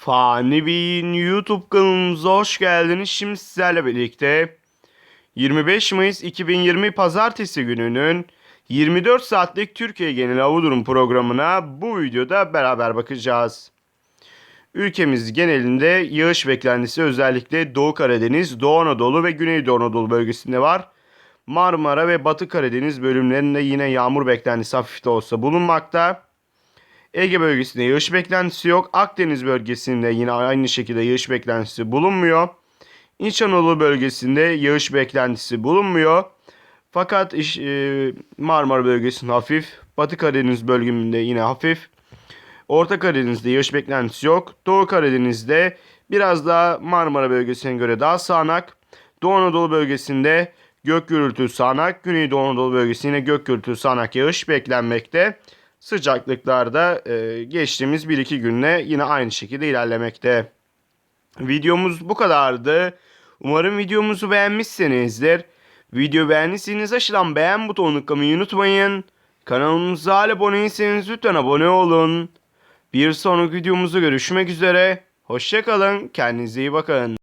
Fani Bey'in YouTube kanalımıza hoş geldiniz. Şimdi sizlerle birlikte 25 Mayıs 2020 Pazartesi gününün 24 saatlik Türkiye Genel Hava Durum programına bu videoda beraber bakacağız. Ülkemiz genelinde yağış beklentisi özellikle Doğu Karadeniz, Doğu Anadolu ve Güneydoğu Anadolu bölgesinde var. Marmara ve Batı Karadeniz bölümlerinde yine yağmur beklentisi hafif de olsa bulunmakta. Ege bölgesinde yağış beklentisi yok. Akdeniz bölgesinde yine aynı şekilde yağış beklentisi bulunmuyor. İç Anadolu bölgesinde yağış beklentisi bulunmuyor. Fakat e, Marmara bölgesinde hafif. Batı Karadeniz bölümünde yine hafif. Orta Karadeniz'de yağış beklentisi yok. Doğu Karadeniz'de biraz daha Marmara bölgesine göre daha sağanak. Doğu Anadolu bölgesinde gök gürültü sağanak. Güneydoğu Anadolu bölgesinde gök gürültü sağanak yağış beklenmekte. Sıcaklıklarda e, geçtiğimiz 1-2 günle yine aynı şekilde ilerlemekte. Videomuz bu kadardı. Umarım videomuzu beğenmişsinizdir. Video beğendiyseniz aşağıdan beğen butonunu tıklamayı unutmayın. Kanalımıza abone değilseniz lütfen abone olun. Bir sonraki videomuzda görüşmek üzere. Hoşçakalın. Kendinize iyi bakın.